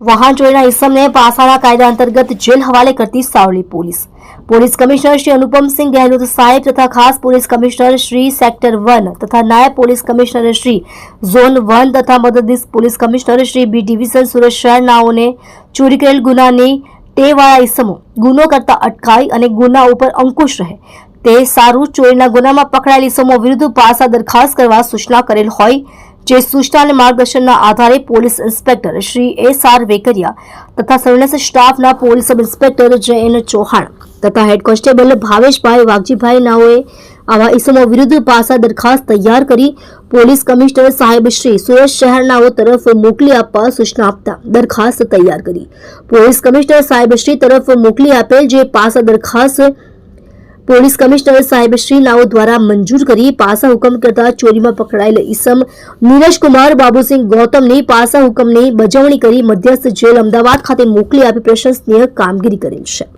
વાહન ચોરીના ઇસમને પાસાના કાયદા અંતર્ગત જેલ હવાલે કરતી Savli police. Police commissioner Shri Anupamsingh Gehlot સાહેબ તથા ખાસ police commissioner Shri sector one તથા નાયબ police commissioner Shri zone one તથા મદદનીશ police commissioner Shri B division Surat શહેરનાઓને ચોરી કરેલ ગુનાની ટેવાળા ઇસમો, ગુનો કરતા અટકાવી અને ગુના ઉપર અંકુશ રહે. તે સારું ચોરીના ગુનામાં પકડાયેલ ઇસમો વિરુદ્ધ પાસા દરખાસ્ત કરવા સૂચના કરેલ હોય જે સૂચના અને માર્ગદર્શનના આધારે police inspector Shri S R Vekariya તથા સર્વેલન્સ સ્ટાફના પોલીસ સબ ઇન્સ્પેક્ટર જે ચૌહાણ તથા હેડ કોન્સ્ટેબલ ભાવેશભાઈ વાઘજીભાઈ નાઓએ આવા ઇસમો વિરુદ્ધ પાસા દરખાસ્ત તૈયાર કરી પોલીસ કમિશનર સાહેબ શ્રી સુરત શહેરનાઓ તરફ મોકલી આપવા સૂચના આપતા દરખાસ્ત તૈયાર કરી. પોલીસ કમિશનર સાહેબ શ્રી તરફ મોકલી આપેલ જે પાસા દરખાસ્ત પોલીસ કમિશનર સાહેબ શ્રી લાઓ દ્વારા મંજૂર કરી પાસા હુકમ કરતા ચોરીમાં પકડાયેલ ઈસમ નીરજકુમાર બાબુસિંહ ગૌતમની પાસા હુકમની બજવણી કરી મધ્યસ્થ જેલ અમદાવાદ ખાતે મોકલી આપી પ્રશંસનીય કામગીરી કરી છે.